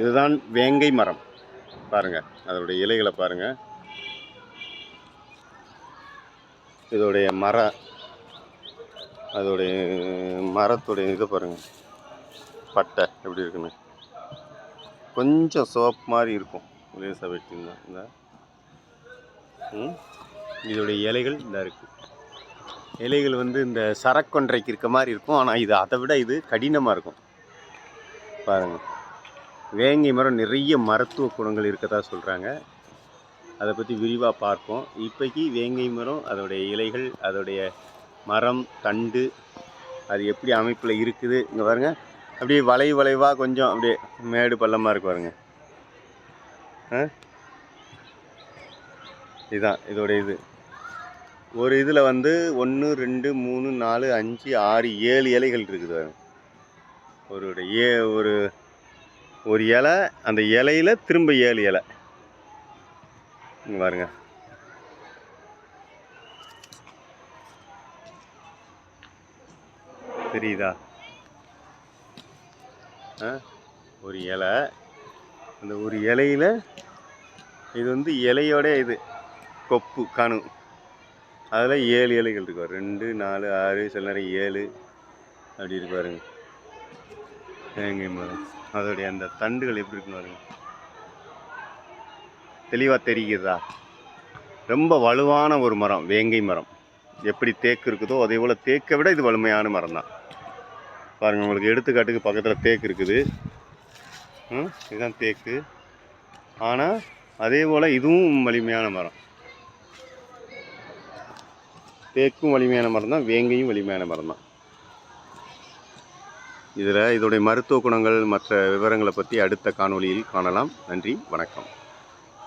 இதுதான் வேங்கை மரம். பாருங்க அதோடைய இலைகளை பாருங்கள் இதோடைய மர அதோடைய மரத்துடைய இதை பாருங்கள் பட்டை எப்படி இருக்குன்னு. கொஞ்சம் சோப் மாதிரி இருக்கும். லேசாக வெட்டியிருந்தா இந்த இதோடைய இலைகள் இந்த இருக்குது இலைகள் வந்து இந்த சரக்கொன்றைக்கு இருக்க மாதிரி இருக்கும். ஆனால் இது அதை விட இது கடினமாக இருக்கும். பாருங்கள் வேங்கை மரம் நிறைய மருத்துவ குணங்கள் இருக்கதா சொல்கிறாங்க அதை பற்றி விரிவாக பார்ப்போம். இப்போக்கி வேங்கை மரம் அதோடைய இலைகள் அதோடைய மரம் தண்டு அது எப்படி அமைப்பில் இருக்குது இங்கே பாருங்கள் அப்படியே வளை வளைவாக கொஞ்சம் அப்படியே மேடு பள்ளமாக இருக்கு பாருங்க. இதுதான் இதோடைய இது. ஒரு இதில் வந்து ஒன்று ரெண்டு மூணு நாலு அஞ்சு ஆறு ஏழு இலைகள் இருக்குது பாருங்க. ஒரு ஏ ஒரு ஒரு இலை அந்த இலையில திரும்ப ஏழு இலை. பாருங்க. தெரியுதா? ஆ ஒரு இலை. அந்த ஒரு இலையில இது வந்து இலையோட இது கொப்பு கணு அதில் ஏழு இலைகள் இருக்கு ரெண்டு நாலு ஆறு சில நேரம் ஏழு. அப்படி இருக்கு பாருங்க. தேங்காய் மரம் அதோடைய அந்த தண்டுகள் எப்படி இருக்குன்னு பாருங்க. தெளிவாக தெரிகிறதா? ரொம்ப வலுவான ஒரு மரம் வேங்கை மரம். எப்படி தேக்கு இருக்குதோ அதே போல் தேக்கை விட இது வலிமையான மரம் தான் பாருங்கள் உங்களுக்கு எடுத்துக்காட்டுக்கு பக்கத்தில் தேக்கு இருக்குது. ம், இதுதான் தேக்கு. ஆனால் அதே போல் இதுவும் வலிமையான மரம். தேக்கும் வலிமையான மரம் தான் வேங்கையும் வலிமையான மரம் தான் இதில் இதோடைய மருத்துவ குணங்கள் மற்ற விவரங்களை பற்றி அடுத்த காணொளியில் காணலாம். நன்றி வணக்கம்.